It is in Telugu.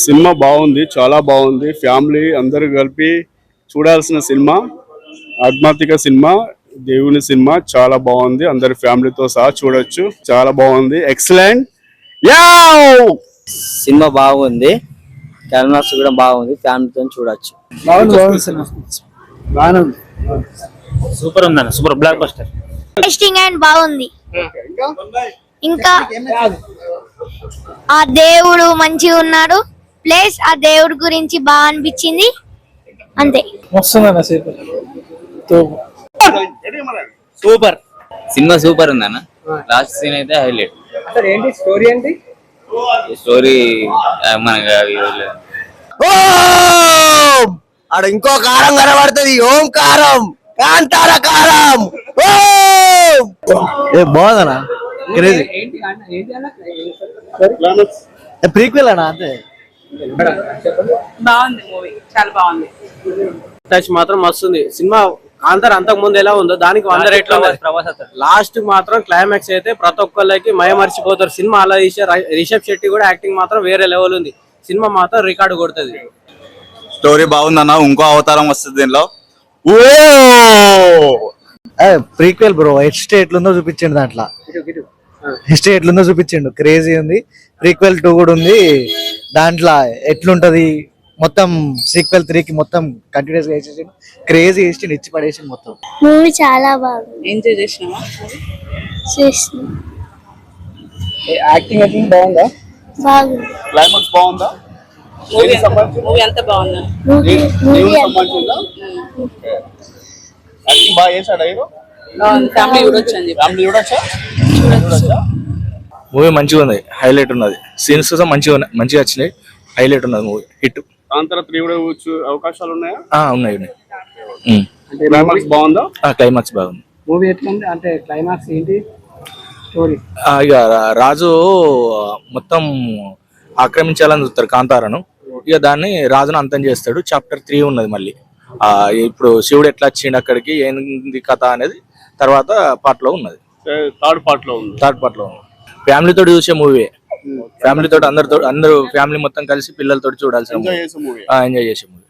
సినిమా బాగుంది చాలా బాగుంది. ఫ్యామిలీ అందరూ కలిపి చూడాల్సిన సినిమా ఆధ్యాత్మిక సినిమా దేవుని సినిమా చాలా బాగుంది. అందరి ఫ్యామిలీతో సహా చూడొచ్చు. చాలా బాగుంది. ఎక్సలెంట్ యా సినిమా బాగుంది. క్యాన్వాస్ కూడా బాగుంది. ఫ్యామిలీతో చూడొచ్చు. సూపర్ ఉందన్న super blockbuster interesting and బాగుంది ఇంకా ఆ దేవుడు మంచిగా ఉన్నాడు. ప్లస్ ఆ దేవుడి గురించి బాగా అనిపించింది. అంతే. వస్తుందన్న సూపర్. సినిమా సూపర్ ఉందన్న. లాస్ట్ సీన్ అయితే హైలైట్. అసలు ఏంటి స్టోరీ ఏంటి? స్టోరీ మనకి ఆడ ఇంకో కారం కనబడుతుంది. ఓం కారం! కాంతార కారం! ఏ బాగుందనా క్రేజీ ప్రీక్వెల్ అన్న అంతే. బాగుంది మూవీ చాలా బాగుంది. టచ్ మాత్రం మస్తుంది సినిమా కాంతార అంతకు ముందు ఎలా ఉందో దానికి వంద రేట్లు లాస్ట్ మాత్రం క్లైమాక్స్ అయితే ప్రతి ఒక్కళ్ళకి మయమర్చిపోతారు సినిమా అలా రిషబ్ శెట్టి కూడా యాక్టింగ్ మాత్రం వేరే లెవెల్ ఉంది. సినిమా మాత్రం రికార్డు కొడుతుంది. స్టోరీ బాగుందన్న ఇంకో అవతారం వస్తుంది దీనిలో. ఓ! ప్రీక్వెల్ బ్రో హిస్టరీ ఎట్లుందో చూపించండి దాంట్లో. హిస్టరీ ఎట్లుందో చూపించిండు. క్రేజీ ఉంది. ప్రీక్వెల్ టూ కూడా ఉంది. దాంట్లో ఎట్లుంటది? మొత్తం సీక్వెల్ త్రీకి మొత్తం కంటిన్యూస్గా వేసేసి క్రేజీ వేసి ఇచ్చి పడేసి మొత్తం. మూవీ చాలా బాగుంది. ఎంజాయ్ చేసినావా? చూసిన. యాక్టింగ్ యాక్టింగ్ బాగుందా? బాగుంది. క్లైమాక్స్ బాగుందా? మూవీ మూవీ అంతా బాగుంది? Movie movie సంబంధించిందా? యాక్టింగ్ బాగా చేశాడా హీరో? ఫ్యామిలీ చూడొచ్చు చెప్పి. ఫ్యామిలీ చూడొచ్చా మూవీ మంచిగా ఉంది హైలైట్ ఉన్నది. సీన్స్ కూడా మంచిగా ఉన్నాయి. మంచిగా వచ్చినాయి. హైలైట్ ఉన్నది మూవీ హిట్ కాంతార త్రీ కూడా అవకాశాలు ఉన్నాయా? ఉన్నాయి ఉన్నాయి. ఉమ్. అంటే క్లైమాక్స్ బాగుందా? ఆ, క్లైమాక్స్ బాగుంది. మూవీ ఎట్లుంది? అంటే క్లైమాక్స్ ఏంటి? స్టోరీ ఆ, ఇక రా- రాజు మొత్తం ఆక్రమించాలని చూస్తారు కాంతారను. ఇక దాన్ని రాజును అంతం చేస్తాడు. చాప్టర్ త్రీ ఉన్నది మళ్ళీ. ఆ ఇప్పుడు శివుడు ఎట్లా వచ్చిండు అక్కడికి? ఏంది కథ అనేది తర్వాత పార్ట్లో ఉన్నది. థర్డ్ పార్ట్లో ఉంది. థర్డ్ పార్ట్లో ఉన్నది ఫ్యామిలీ తోటి చూసే మూవీ. ఫ్యామిలీ తోటి అందరితో అందరూ ఫ్యామిలీ మొత్తం కలిసి పిల్లలతో చూడాల్సిన ఎంజాయ్ చేసే మూవీ. ఎంజాయ్ చేసే మూవీ.